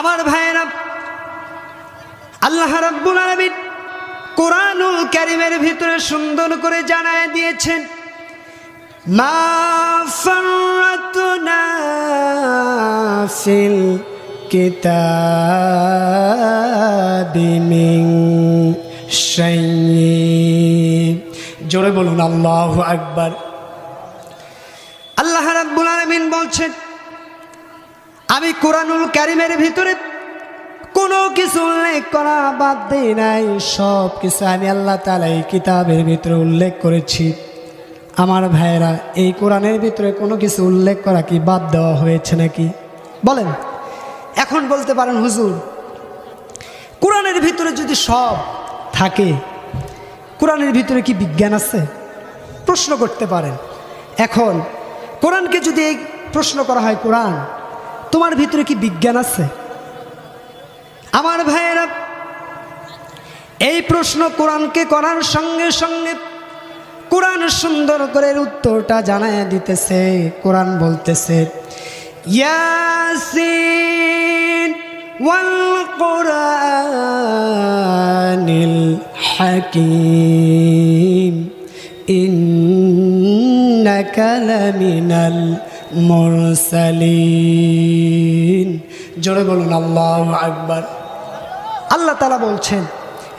আমার ভাইয়েরা আল্লাহ রাব্বুল আলামিন কোরআনুল কারীমের ভিতরে সুন্দর করে জানায় দিয়েছেন, মা ফাররাতনা ফিল কিতাবি মিন জোরে বলুন, আল্লাহু আকবার। আল্লাহ রাব্বুল আলামিন বলছেন আমি কোরআনুল কারিমের ভিতরে কোনো কিছু উল্লেখ করা বাদ দিই নাই। সব কিছু আমি আল্লাহ তালা এই কিতাবের ভিতরে উল্লেখ করেছি। আমার ভাইয়েরা, এই কোরআনের ভিতরে কোনো কিছু উল্লেখ করা কি বাদ দেওয়া হয়েছে নাকি? বলেন। এখন বলতে পারেন, হুজুর, কোরআনের ভিতরে যদি সব থাকে, কোরআনের ভিতরে কি বিজ্ঞান আছে? প্রশ্ন করতে পারেন। এখন কোরআনকে যদি এই প্রশ্ন করা হয়, কোরআন তোমার ভিতরে কি বিজ্ঞান আছে? আমার ভাইয়েরা, এই প্রশ্ন কোরআনকে করার সঙ্গে সঙ্গে কোরআন সুন্দর করে উত্তরটা জানায় দিতেছে, কোরআন বলতেছে ওয়াল হাকিম, ইন্নাকা লামিনাল মুরসালিন। জোরে বলুন, আল্লাহ আকবার। আল্লাহ তালা বলছেন,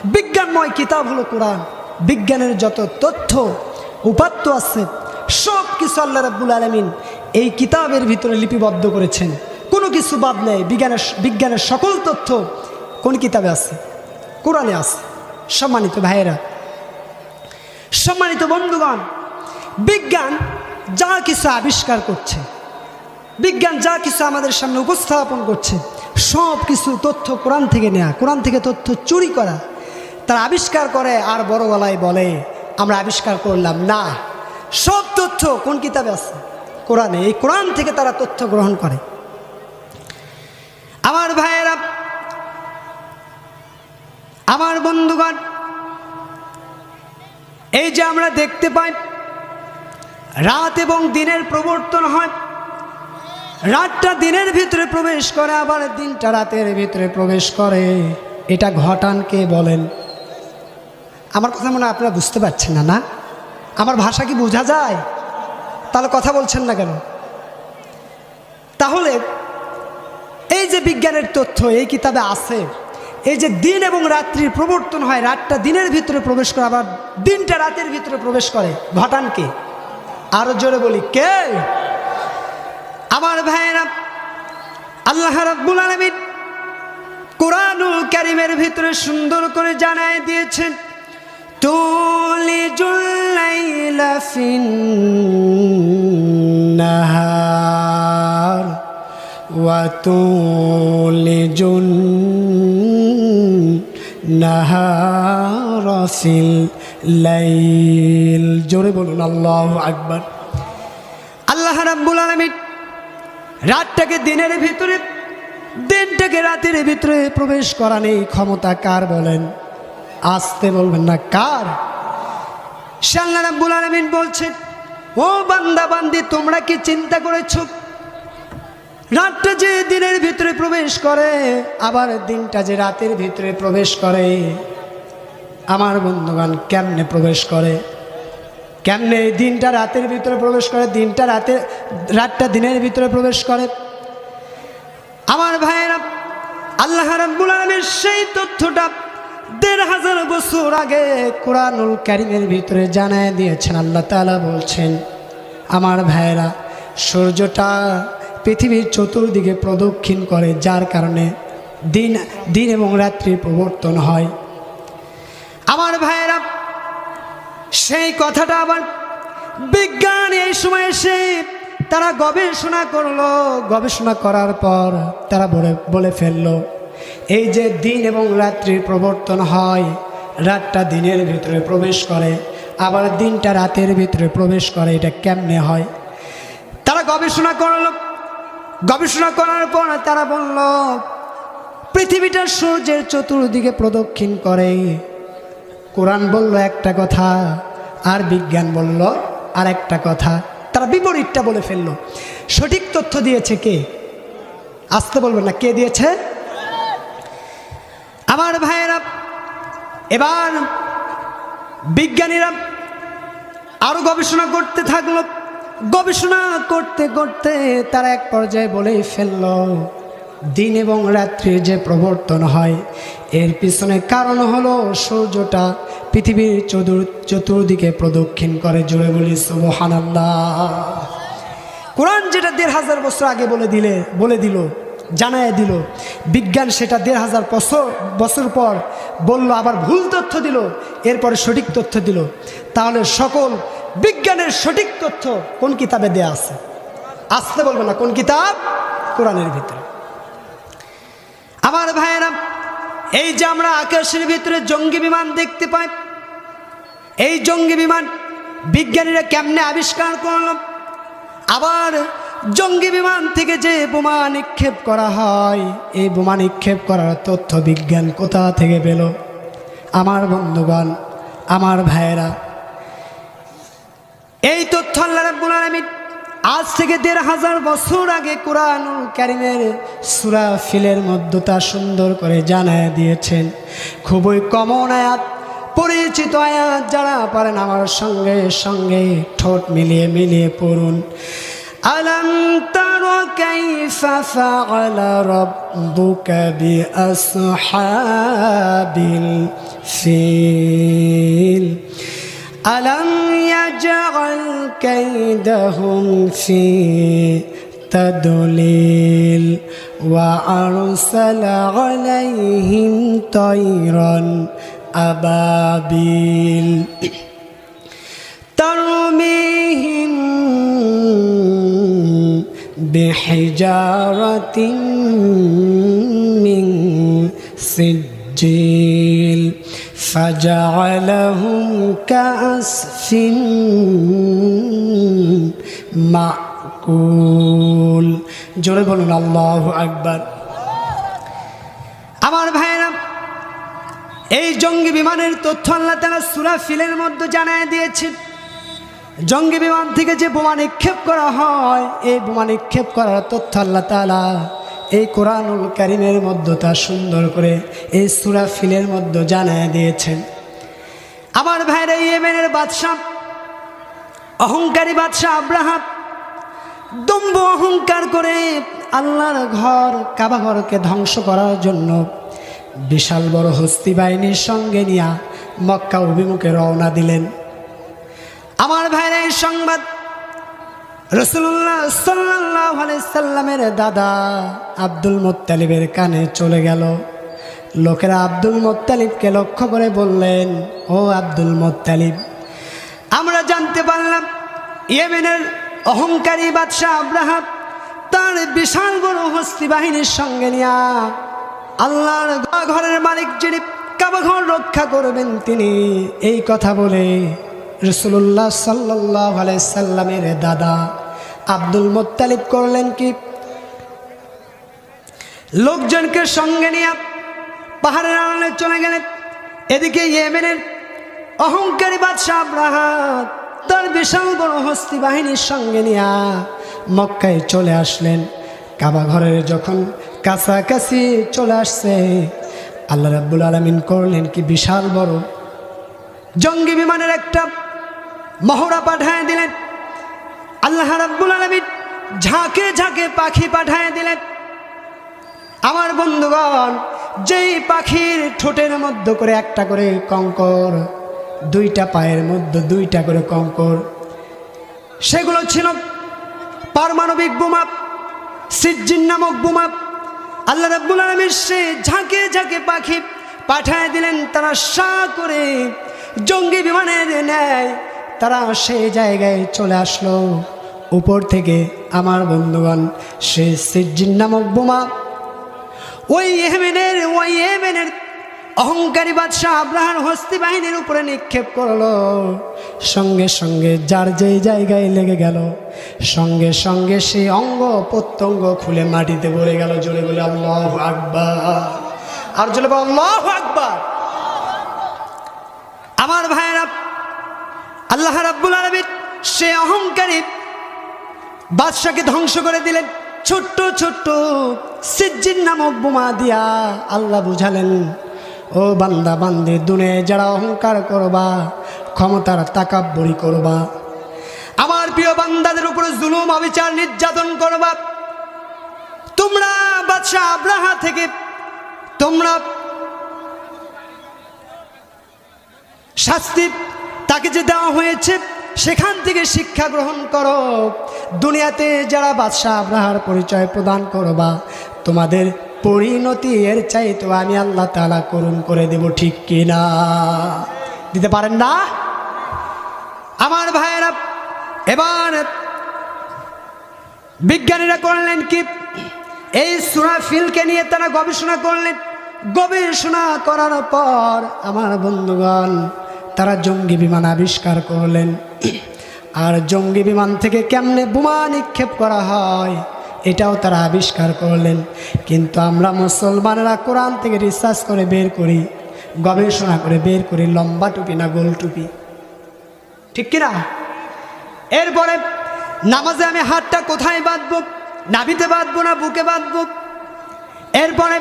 বিজ্ঞানময় কিতাব হলো কোরআন। বিজ্ঞানের যত তথ্য, উপাত্ত আছে সব কিছু আল্লাহ রাব্বুল আলমিন এই কিতাবের ভিতরে লিপিবদ্ধ করেছেন। কোনো কিছু বাদ নেই, বিজ্ঞানের বিজ্ঞানের সকল তথ্য কোন কিতাবে আছে? কোরআনে আছে। সম্মানিত ভাইয়েরা, সম্মানিত বন্ধুগণ, বিজ্ঞান যা কিছু আবিষ্কার করছে, বিজ্ঞান যা কিছু আমাদের সামনে উপস্থাপন করছে, সব কিছু তথ্য কোরআন থেকে নেয়া, কোরআন থেকে তথ্য চুরি করা, তারা আবিষ্কার করে আর বড় বলে, আমরা আবিষ্কার করলাম। না, সব তথ্য কোন কিতাবে আছে? কোরআনে, এই কোরআন থেকে তারা তথ্য গ্রহণ করে। আমার ভাইয়েরা, আমার বন্ধুগণ, এই যে আমরা দেখতে পাই রাত এবং দিনের প্রবর্তন হয়। রাতটা দিনের ভিতরে প্রবেশ করে, আবার দিনটা রাতের ভিতরে প্রবেশ করে। এটা ঘটান কে বলেন। আমার কথা মনে আপনারা বুঝতে পারছেন না না? আমার ভাষা কি বোঝা যায়? তাহলে কথা বলছেন না কেন? তাহলে এই যে বিজ্ঞানের তথ্য, এই কিতাবে আছে, এই যে দিন এবং রাত্রির প্রবর্তন হয়, রাতটা দিনের ভিতরে প্রবেশ করে, আবার দিনটা রাতের ভিতরে প্রবেশ করে। ঘটান কে আরও জোরে বলি, কে? আমার ভাইয়েরা, আল্লাহ রাব্বুল আলামিন কোরআনুল কারীমের ভিতরে সুন্দর করে জানায় দিয়েছেন, তুলিজুল লাইলা ফিন নাহার ওয়া তুলিজুন নাহার ফিল লাইল, জোরে বলুন, আল্লাহ আকবার। আল্লাহ রাব্বুল আলামিন রাতটাকে দিনের ভিতরে, দিনটাকে রাতের ভিতরে প্রবেশ করা নেই। ক্ষমতা কার বলেন? আসতে বলবেন না, কার? সাল্লা রাব্বুল আলামিন বলছেন ও বান্দা, বান্দি, তোমরা কি চিন্তা করেছ? রাতটা যে দিনের ভিতরে প্রবেশ করে, আবার দিনটা যে রাতের ভিতরে প্রবেশ করে। আমার বন্ধুগণ কেমনে প্রবেশ করে? কেমনে এই দিনটা রাতের ভিতরে প্রবেশ করে? দিনটা রাতে, রাতটা দিনের ভিতরে প্রবেশ করে? আমার ভাইয়েরা, আল্লাহ রাব্বুল সেই তথ্যটা দেড় হাজার বছর আগে কোরআনুল কারিমের ভিতরে জানায় দিয়েছেন। আল্লাহ তালা বলছেন, আমার ভাইয়েরা, সূর্যটা পৃথিবীর চতুর্দিকে প্রদক্ষিণ করে, যার কারণে দিন দিন এবং রাত্রির প্রবর্তন হয়। আমার ভাইয়েরা, সেই কথাটা আবার বিজ্ঞান এই সময় এসে তারা গবেষণা করল। গবেষণা করার পর তারা বলে বলে ফেলল, এই যে দিন এবং রাত্রির প্রবর্তন হয়, রাতটা দিনের ভিতরে প্রবেশ করে, আবার দিনটা রাতের ভিতরে প্রবেশ করে, এটা কেমনে হয়? তারা গবেষণা করল। গবেষণা করার পর তারা বলল, পৃথিবীটা সূর্যের চতুর্দিকে প্রদক্ষিণ করে কোরআন বলল একটা কথা, আর বিজ্ঞান বলল আর একটা কথা। তারা বিপরীতটা বলে ফেলল। সঠিক তথ্য দিয়েছে কে? আসতে বলবেন না, কে দিয়েছে? আমার ভাইয়েরা, এবার বিজ্ঞানীরা আরও গবেষণা করতে থাকল। গবেষণা করতে করতে তারা এক পর্যায়ে বলেই ফেলল, দিন এবং রাত্রির যে প্রবর্তন হয় এর পিছনে কারণ হলো সূর্যটা পৃথিবীর চতুর চতুর্দিকে প্রদক্ষিণ করে জুড়ে বলি, সুবহানাল্লাহ। কোরআন যেটা দেড় হাজার বছর আগে বলে দিলে, বলে দিল, জানায় দিল। বিজ্ঞান সেটা দেড় হাজার বছর বছর পর বলল, আবার ভুল তথ্য দিল, এরপরে সঠিক তথ্য দিল। তাহলে সকল বিজ্ঞানের সঠিক তথ্য কোন কিতাবে দেয়া আছে? আসতে বলবে না, কোন কিতাব? কোরআনের ভিতরে। আমার ভাইয়েরা এই যে আমরা আকাশের ভিতরে জঙ্গি বিমান দেখতে পাই, এই জঙ্গি বিমান বিজ্ঞানীরা কেমনে আবিষ্কার করল? আবার জঙ্গি বিমান থেকে যে বোমা নিক্ষেপ করা হয়, এই বোমা নিক্ষেপ করার তথ্য বিজ্ঞান কোথা থেকে পেল? আমার বন্ধুগণ, আমার ভাইয়েরা, এই তথ্য আল্লাহ রাব্বুল আলামিন আজ থেকে দেড় হাজার বছর আগে কোরআনুল কারিমের সুরা ফিলের মধ্যতা সুন্দর করে জানায় দিয়েছেন। খুবই কমন আয়াত, পরিচিত আয়াত যারা পারেন আমার সঙ্গে সঙ্গে ঠোঁট মিলিয়ে মিলিয়ে পড়ুন। আলম তর ফিল। ألم يجعل كيدهم في تدليل وأرسل عليهم طيرا أبابيل ترميهم بحجارة من سجيل فجعلهم كأسف মাকুল জোরে বলুন আল্লাহ আকবার আমার ভাইরা এই জঙ্গি বিমানের তথ্য আল্লাহ তারা সুরা ফিলের মধ্যে জানায় দিয়েছেন জঙ্গি বিমান থেকে যে বোমা নিক্ষেপ করা হয় এই বোমা নিক্ষেপ করার তথ্য আল্লাহ তালা এই কোরআনুল কারিমের মধ্যে তা সুন্দর করে এই সুরা ফিলের মধ্যে জানায় দিয়েছেন। আমার ভাইরা ইয়েমেনের বাদশাহ, অহংকারী বাদশাহ আব্রাহাম দম্ভ অহংকার করে আল্লাহর ঘর কাবা ঘরকে ধ্বংস করার জন্য বিশাল বড় হস্তি বাহিনীর সঙ্গে নিয়ে মক্কা অভিমুখে রওনা দিলেন। আমার ভাইরা, এই সংবাদ রসুল্লাহ সাল্লাহ সাল্লামের দাদা আব্দুল মোত্তালিবের কানে চলে গেল। লোকেরা আব্দুল মোত্তালিবকে লক্ষ্য করে বললেন, ও আব্দুল মোত্তালিব, আমরা জানতে পারলাম ইয়েমেনের অহংকারী বাদশাহ আব্রাহাম তার বিশাল বড় হস্তি বাহিনীর সঙ্গে নিয়া আল্লাহর ঘরের মালিক যিনি কাবাঘর রক্ষা করবেন তিনি এই কথা বলে রসুল্লাহ সাল্লাহ সাল্লামের দাদা আব্দুল মোত্তালিব করলেন কি? লোকজনকে সঙ্গে নিয়ে পাহাড়ের আড়ালে চলে গেলেন। এদিকে ইয়েমেনের অহংকারী বাদশাহ আব্রাহাত তার বিশাল বড় হস্তি বাহিনীর সঙ্গে নিয়ে মক্কায় চলে আসলেন। কাবা ঘরের যখন কাছাকাছি চলে আসছে, আল্লাহ রাব্বুল আলমিন করলেন কি? বিশাল বড় জঙ্গি বিমানের একটা মহড়া পাঠায় দিলেন। আল্লাহ রাব্বুল আলমিন ঝাঁকে ঝাঁকে পাখি পাঠায় দিলেন। আমার বন্ধুগণ, যেই পাখির ঠোঁটের মধ্যে করে একটা করে কঙ্কর, দুইটা পায়ের মধ্যে দুইটা করে কঙ্কর, সেগুলো ছিল পারমাণবিক বোমা, সিজ্জিন নামক বোমা। আল্লাহ রাব্বুল আলমীর সে ঝাঁকে ঝাঁকে পাখি পাঠায় দিলেন। তারা সা করে জঙ্গি বিমানের ন্যায় তারা সেই জায়গায় চলে আসলো। উপর থেকে আমার বন্ধুগণ, সে সিজ্জিন নামক বোমা। ওই ইয়েমেনের ওই ইয়েমেনের অহংকারী বাদশাহ আব্রাহার হস্তি বাহিনীর উপরে নিক্ষেপ করল। সঙ্গে সঙ্গে যার যেই জায়গায় লেগে গেল, সঙ্গে সঙ্গে সেই অঙ্গ প্রত্যঙ্গ খুলে মাটিতে পড়ে গেল। জোরে বলে, আল্লাহ আকবার। আর জোরে বলে, আল্লাহ আকবার। আমার ভাইয়েরা আল্লাহ রাব্বুল আলমীর সে অহংকারী বাদশাকে ধ্বংস করে দিলেন। ছোট্ট ছোট্ট সিজ্জিন নামক বোমা দিয়া আল্লাহ বুঝালেন, ও বান্দা, বান্দি দুনে যারা অহংকার করবা, ক্ষমতার তাকাব্বরি করবা। আমার প্রিয় বান্দাদের উপরে জুলুম, অবিচার, নির্যাতন করবা। তোমরা বাদশাহ আব্রাহা থেকে, তোমরা শাস্তি তাকে যে দেওয়া হয়েছে, সেখান থেকে শিক্ষা গ্রহণ করো। দুনিয়াতে যারা বাদশাহ আব্রাহার পরিচয় প্রদান করবা, তোমাদের পরিণতি এর চাইতো আমি আল্লাহ তালা করুণ করে দেব, ঠিক কিনা? দিতে পারেন না? আমার ভাইয়েরা, এবার বিজ্ঞানীরা করলেন কি? এই সুরাফিলকে নিয়ে তারা গবেষণা করলেন। গবেষণা করার পর, আমার বন্ধুগণ তারা জঙ্গি বিমান আবিষ্কার করলেন। আর জঙ্গি বিমান থেকে কেমনে বোমা নিক্ষেপ করা হয়, এটাও তারা আবিষ্কার করলেন। কিন্তু আমরা মুসলমানেরা কোরআন থেকে রিসার্চ করে বের করি, গবেষণা করে বের করি, লম্বা টুপি না গোল টুপি। ঠিক কিনা এরপরে নামাজে আমি হাতটা কোথায় বাঁধবো, নাভিতে বাঁধবো না বুকে বাঁধবো? এরপরে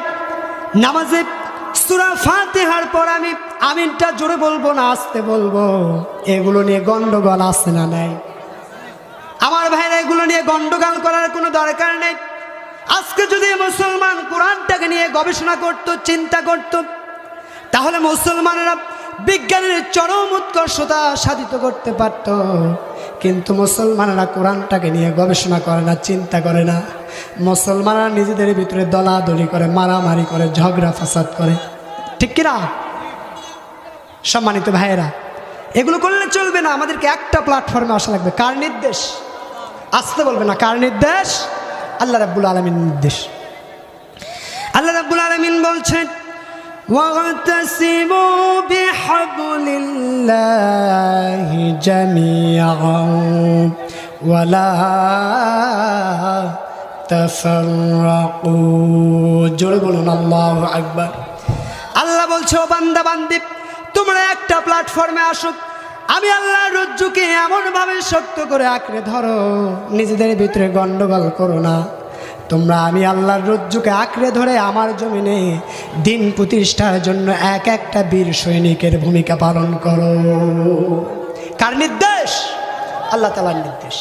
নামাজে সুরা ফাতেহার পর আমি আমিনটা জোরে বলব না, আসতে বলব। এগুলো নিয়ে গন্ডগোল আসে না নাই? আমার ভাইরা এগুলো নিয়ে গন্ডগোল করার কোনো দরকার নেই। আজকে যদি মুসলমান কোরআনটাকে নিয়ে গবেষণা করত, চিন্তা করত, তাহলে মুসলমানেরা বিজ্ঞানের চরম উৎকর্ষতা সাধিত করতে পারত। কিন্তু মুসলমানেরা কোরআনটাকে নিয়ে গবেষণা করে না, চিন্তা করে না। মুসলমানরা নিজেদের ভিতরে দলাদলি করে, মারামারি করে, ঝগড়া ফাসাদ করে। ঠিক কিনা? সম্মানিত ভাইয়েরা এগুলো করলে চলবে না আমাদেরকে একটা প্ল্যাটফর্মে আসা লাগবে কার নির্দেশ আসতে বলবে না কার নির্দেশ আল্লাহ রাব্বুল আলমিন নির্দেশ আল্লাহ রাব্বুল আলমিন বলছেন واعتصموا بحبل الله جميعا ولا تفرقوا জোরে বলুন আল্লাহু আকবার আল্লাহ বলছে ও বান্দা বান্দি তোমরা একটা প্ল্যাটফর্মে আসো আমি আল্লাহর রজ্জুকে এমনভাবে শক্ত করে আঁকড়ে ধরো, নিজেদের ভিতরে গন্ডগোল করো না। তোমরা আমি আল্লাহর রজ্জুকে আঁকড়ে ধরে আমার জমিনে দিন প্রতিষ্ঠার জন্য এক একটা বীর সৈনিকের ভূমিকা পালন করো। কার নির্দেশ? আল্লাহ তালার নির্দেশ।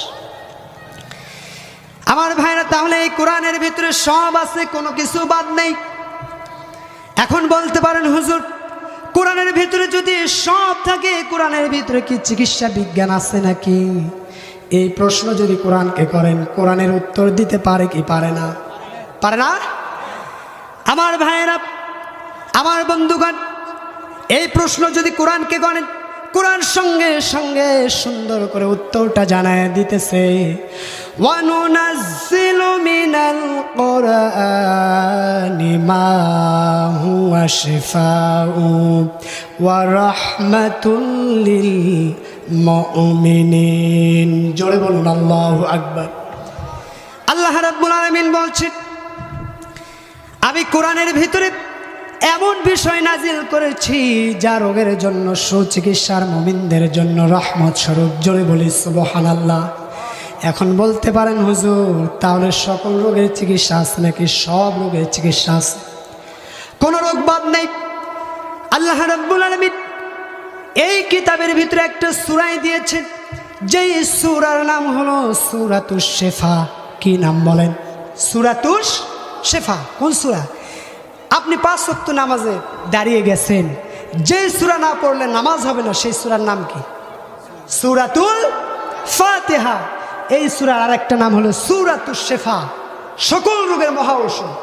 আমার ভাইরা, তাহলে এই কোরআনের ভিতরে সব আছে, কোনো কিছু বাদ নেই। এখন বলতে পারেন, হুজুর কোরআনের ভিতরে যদি সব থাকে, কোরআনের ভিতরে কি চিকিৎসা বিজ্ঞান আছে নাকি? এই প্রশ্ন যদি কোরআনকে করেন, কোরআনের উত্তর দিতে পারে কি পারে না? পারে না? আমার ভাইয়েরা, আমার বন্ধুগণ, এই প্রশ্ন যদি কোরআনকে করেন, কোরআন সঙ্গে সঙ্গে সুন্দর করে উত্তরটা জানায় দিতেছে। وننزل من القرآن ما هو شفاء ورحمة للمؤمنين. جوڑے بولنا الله أكبر আল্লাহ রাব্বুল আলামিন বলছেন আমি কোরআনের ভিতরে এমন বিষয় নাজিল করেছি যা রোগের জন্য, সুচিকিৎসার মুমিনদের জন্য রহমত স্বরূপ। জোরে বলি, সুবহানাল্লাহ। আল্লাহ এখন বলতে পারেন, হুজুর, তাহলে সকল রোগের চিকিৎসা আছে নাকি? সব রোগের চিকিৎসা আছে। কোনো রোগ বাদ নেই। আল্লাহ রাব্বুল আলামিন এই কিতাবের ভিতরে একটা সুরাই দিয়েছেন, যেই সুরার নাম হলো সুরাতুস শেফা। কি নাম বলেন? সুরাতুস শেফা। কোন সুরা? আপনি পাঁচ সত্য নামাজে দাঁড়িয়ে গেছেন যে সুরা না পড়লে নামাজ হবে না, সেই সুরার নাম কি? সুরাতুল ফাতেহা। এই সুরার আরেকটা নাম হলো সুরাতুশেফা সকল রোগের মহা ঔষধ।